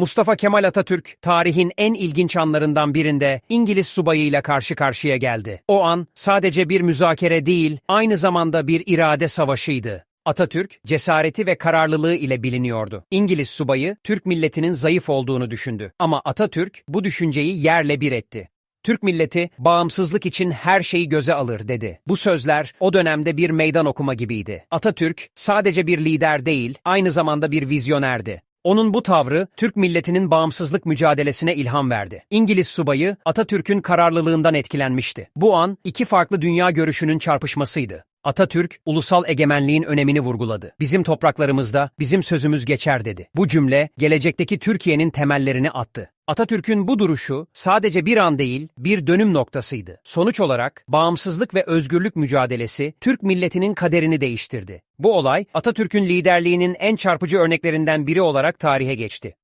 Mustafa Kemal Atatürk, tarihin en ilginç anlarından birinde İngiliz subayıyla karşı karşıya geldi. O an sadece bir müzakere değil, aynı zamanda bir irade savaşıydı. Atatürk, cesareti ve kararlılığı ile biliniyordu. İngiliz subayı, Türk milletinin zayıf olduğunu düşündü. Ama Atatürk, bu düşünceyi yerle bir etti. Türk milleti bağımsızlık için her şeyi göze alır dedi. Bu sözler o dönemde bir meydan okuma gibiydi. Atatürk sadece bir lider değil, aynı zamanda bir vizyonerdi. Onun bu tavrı Türk milletinin bağımsızlık mücadelesine ilham verdi. İngiliz subayı Atatürk'ün kararlılığından etkilenmişti. Bu an iki farklı dünya görüşünün çarpışmasıydı. Atatürk, ulusal egemenliğin önemini vurguladı. Bizim topraklarımızda bizim sözümüz geçer dedi. Bu cümle, gelecekteki Türkiye'nin temellerini attı. Atatürk'ün bu duruşu sadece bir an değil, bir dönüm noktasıydı. Sonuç olarak bağımsızlık ve özgürlük mücadelesi Türk milletinin kaderini değiştirdi. Bu olay Atatürk'ün liderliğinin en çarpıcı örneklerinden biri olarak tarihe geçti.